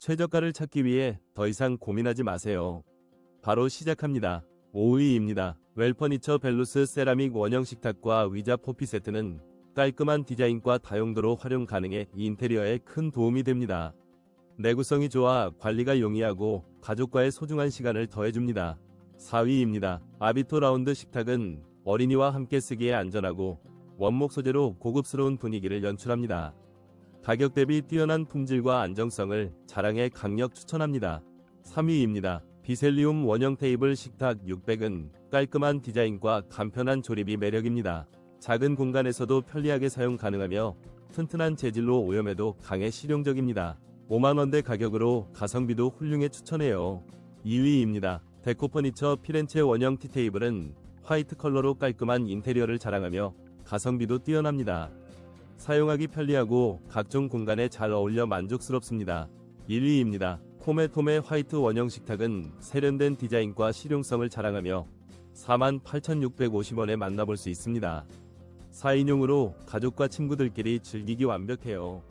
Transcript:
최저가를 찾기 위해 더 이상 고민하지 마세요. 바로 시작합니다. 5위입니다. 웰퍼니처 벨루스 세라믹 원형 식탁과 의자 포피 세트는 깔끔한 디자인과 다용도로 활용 가능해 인테리어에 큰 도움이 됩니다. 내구성이 좋아 관리가 용이하고 가족과의 소중한 시간을 더해줍니다. 4위입니다. 아비토 라운드 식탁은 어린이와 함께 쓰기에 안전하고 원목 소재로 고급스러운 분위기를 연출합니다. 가격 대비 뛰어난 품질과 안정성을 자랑해 강력 추천합니다. 3위입니다. 비셀리움 원형 테이블 식탁 600은 깔끔한 디자인과 간편한 조립이 매력입니다. 작은 공간에서도 편리하게 사용 가능하며 튼튼한 재질로 오염에도 강해 실용적입니다. 5만원대 가격으로 가성비도 훌륭해 추천해요. 2위입니다. 데코 퍼니처 피렌체 원형 티테이블은 화이트 컬러로 깔끔한 인테리어를 자랑하며 가성비도 뛰어납니다. 사용하기 편리하고 각종 공간에 잘 어울려 만족스럽습니다. 1위입니다. 코메토메 화이트 원형 식탁은 세련된 디자인과 실용성을 자랑하며 48,650원에 만나볼 수 있습니다. 4인용으로 가족과 친구들끼리 즐기기 완벽해요.